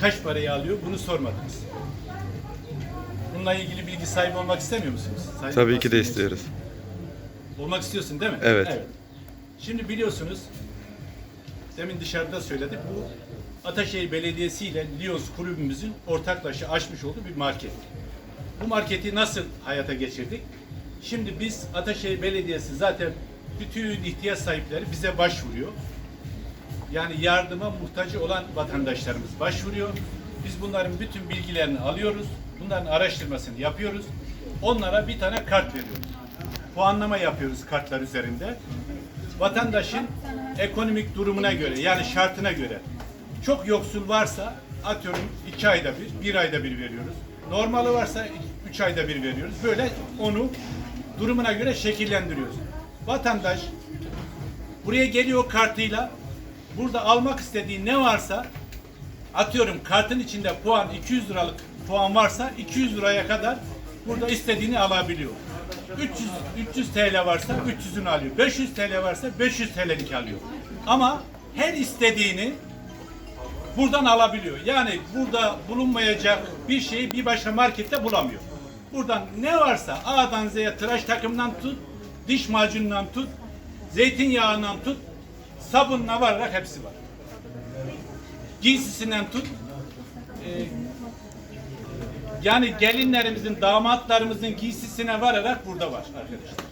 kaç parayı alıyor bunu sormadınız. Bununla ilgili bilgi sahibi olmak istemiyor musunuz? Sayın Tabii ki de istiyoruz. Olmak istiyorsun değil mi? Evet. Şimdi biliyorsunuz demin dışarıda söyledik bu Ataşehir Belediyesi ile Lions kulübümüzün ortaklaşa açmış olduğu bir market. Bu marketi nasıl hayata geçirdik? Şimdi biz Ataşehir Belediyesi zaten bütün ihtiyaç sahipleri bize başvuruyor. Yani yardıma muhtacı olan vatandaşlarımız başvuruyor. Biz bunların bütün bilgilerini alıyoruz. Bunların araştırmasını yapıyoruz. Onlara bir tane kart veriyoruz. Puanlama yapıyoruz kartlar üzerinde. Vatandaşın ekonomik durumuna göre yani şartına göre çok yoksul varsa atıyorum iki ayda bir, bir ayda bir veriyoruz. Normali varsa üç ayda bir veriyoruz. Böyle onu durumuna göre şekillendiriyoruz. Vatandaş buraya geliyor kartıyla burada almak istediği ne varsa atıyorum kartın içinde puan 200 liralık puan varsa 200 liraya kadar burada istediğini alabiliyor. 300 300 TL varsa 300'ünü alıyor. 500 TL varsa 500 TL'lik alıyor. Ama her istediğini buradan alabiliyor. Yani burada bulunmayacak bir şeyi bir başka markette bulamıyor. Buradan ne varsa A'dan Z'ye tıraş takımından tut, diş macunundan tut, zeytinyağından tut, sabunla vararak hepsi var. Giysisinden tut. E, yani gelinlerimizin, damatlarımızın giysisine vararak burada var arkadaşlar.